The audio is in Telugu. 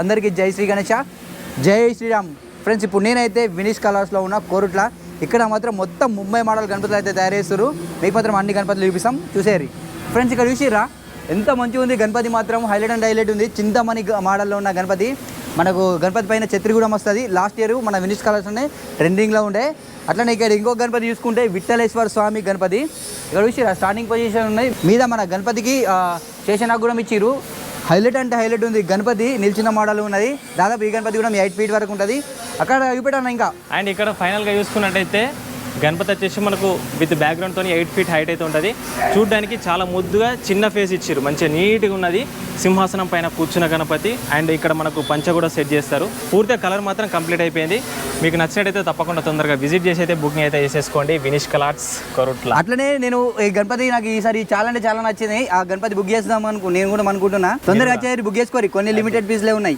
అందరికీ జై శ్రీ గణేష. జై శ్రీరామ్. ఫ్రెండ్స్ ఇప్పుడు నేనైతే వినీష్ కలర్స్లో ఉన్న కోరుట్ల. ఇక్కడ మాత్రం మొత్తం ముంబై మోడల్ గణపతులు అయితే తయారు చేస్తారు మీకు మాత్రం అన్ని గణపతులు చూపిస్తాం. చూసేరి. ఫ్రెండ్స్ ఇక్కడ చూసిరా ఎంత మంచిగా ఉంది గణపతి మాత్రం. హైలైట్ అండ్ హైలైట్ ఉంది. చింతమణి మోడల్లో ఉన్న గణపతి. మనకు గణపతి పైన ఛత్రి కూడా వస్తుంది లాస్ట్ ఇయర్ మన వినీష్ కలర్స్లోనే ట్రెండింగ్లో ఉండే. అట్లనే ఇక్కడ ఇంకో గణపతి చూసుకుంటే విఠలేశ్వర స్వామి గణపతి. ఇక్కడ చూసిరా స్టార్టింగ్ పొజిషన్ ఉన్నాయి. మీద మన గణపతికి ఆ, కూడా ఇచ్చిరు హైలైట్ అంటే హైలైట్ ఉంది. గణపతి నిలిచిన మోడల్ ఉన్నది. దాదాపు ఈ గణపతి కూడా మీ ఎయిట్ ఫీట్ వరకు ఉంటుంది. అక్కడ చూపెట్టాను ఇంకా. అండ్ ఇక్కడ ఫైనల్గా చూసుకున్నట్టయితే గణపతి వచ్చేసి మనకు విత్ బ్యాక్గ్రౌండ్తో ఎయిట్ ఫీట్ హైట్ అయితే ఉంటుంది. చూడడానికి చాలా ముద్దుగా చిన్న ఫేస్ ఇచ్చారు మంచిగా నీట్గా ఉన్నది. సింహాసనం పైన కూర్చున్న గణపతి అండ్ ఇక్కడ మనకు పంచ కూడా సెట్ చేస్తారు. పూర్తిగా కలర్ మాత్రం కంప్లీట్ అయిపోయింది. మీకు నచ్చినట్టయితే తప్పకుండా తొందరగా విజిట్ చేసి అయితే బుకింగ్ అయితే చేసేసుకోండి. వినిష్ కలార్స్ కొరుట్ల అట్లనే నేను ఈ గణపతి నాకు ఈసారి చాలా అంటే చాలా నచ్చింది. ఆ గణపతి బుక్ చేద్దాం అనుకో నేను కూడా అనుకుంటున్నా. తొందరగా వచ్చేది బుక్ చేసుకోరి. కొన్ని లిమిటెడ్ పీస్లే ఉన్నాయి.